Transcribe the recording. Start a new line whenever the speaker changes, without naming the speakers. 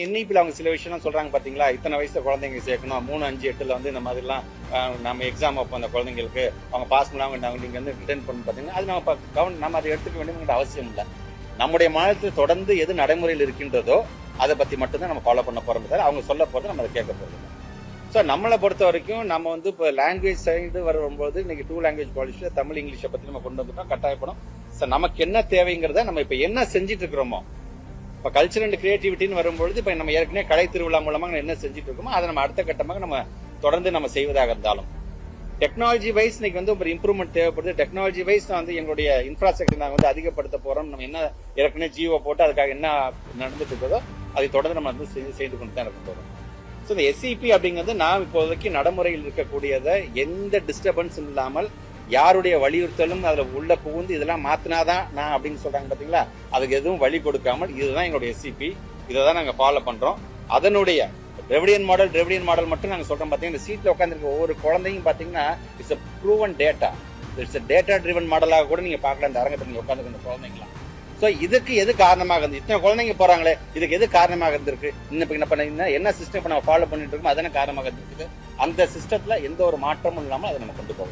என்ஐபியில் அவங்க சில விஷயம்லாம் சொல்கிறாங்க பார்த்தீங்களா இத்தனை வயசு குழந்தைங்க சேர்க்கணும். மூணு அஞ்சு எட்டில் வந்து இந்த மாதிரிலாம் நம்ம எக்ஸாம் வைப்போம் அந்த குழந்தைங்களுக்கு அவங்க பாஸ் பண்ணாமல் நாங்க நீங்கள் வந்து ரிட்டர்ன் பண்ணி பார்த்தீங்கன்னா அது நம்ம ப- கவனம் நம்ம அதை எடுத்துக்க வேண்டிய அவசியம் இல்லை. நம்முடைய மாநிலத்தில் தொடர்ந்து எது நடைமுறையில் இருக்கின்றதோ அதை பற்றி மட்டும்தான் நம்ம ஃபாலோ பண்ண போகிறோம் தவிர அவங்க சொல்ல போகிறது நம்ம அதை கேட்க போறது ஸோ நம்மளை பொறுத்த வரைக்கும் நம்ம வந்து இப்போ லாங்குவேஜ் சைடு வரும்போது இன்னைக்கு டூ லாங்குவேஜ் பாலிசியில் தமிழ் இங்கிலீஷை பற்றி நம்ம கொண்டு வந்துட்டோம் கட்டாயப்படும். ஸோ நமக்கு என்ன தேவைங்கிறத நம்ம இப்போ என்ன செஞ்சுட்டு இருக்கிறோமோ இப்போ கல்ச்சர் அண்ட் கிரியேட்டிவிட்டின்னு வரும்பொழுது இப்போ நம்ம ஏற்கனவே கலை திருவிழா மூலமாக என்ன செஞ்சுட்டு இருக்கோமோ அதை நம்ம அடுத்த கட்டமாக நம்ம தொடர்ந்து நம்ம செய்வதாக இருந்தாலும். டெக்னாலஜி வைஸ் இன்னைக்கு வந்து ஒரு இம்ப்ரூவ்மெண்ட் தேவைப்படுது. டெக்னாலஜி வைஸ் நான் வந்து எங்களுடைய இன்ஃப்ராஸ்ட்ரக்சர் நாங்கள் வந்து அதிகப்படுத்த போகிறோம் நம்ம என்ன ஏற்கனவே ஜியோ போட்டு அதுக்காக என்ன நடந்துட்டு இருக்கிறதோ அதை தொடர்ந்து நம்ம வந்து செய்து செய்து கொண்டு தான் இருக்க போகிறோம் ஸோ இந்த எஸ்சிபி அப்படிங்கிறது நான் இப்போதைக்கு நடைமுறையில் இருக்கக்கூடியதை எந்த டிஸ்டர்பன்ஸும் இல்லாமல் யாருடைய வலியுறுத்தலும் அதில் உள்ள புகுந்து இதெல்லாம் மாத்தினாதான் நான் அப்படின்னு சொல்றாங்க பார்த்தீங்களா அதுக்கு எதுவும் வழி கொடுக்காமல் இதுதான் எங்களுடைய எஸ்சிபி இதை தான் நாங்கள் ஃபாலோ பண்றோம். அதனுடைய டிரெவிடியன் மாடல் டிரெவிடியன் மாடல் மட்டும் நாங்கள் சொல்றோம் பார்த்தீங்கன்னா சீட்டில் சீட்ல உட்காந்துருக்க ஒவ்வொரு குழந்தையும் பார்த்தீங்கன்னா it's a proven data it's data driven மாடலாக கூட நீங்க பார்க்கலாம் இந்த அரங்கத்தில் நீங்கள் உட்காந்துருக்க இந்த குழந்தைங்களாம். ஸோ இதுக்கு எது காரணமாக இருந்து இத்தனை குழந்தைங்க போறாங்களே இதுக்கு எது காரணமாக இருந்திருக்கு? இன்னும் என்ன பண்ண என்ன சிஸ்டம் இப்போ நம்ம ஃபாலோ பண்ணிட்டு இருக்கோம் அதான காரணமாக இருந்திருக்குது. அந்த சிஸ்டத்தில் எந்த ஒரு மாற்றமும் இல்லாமல் அதை நம்ம கொண்டு போக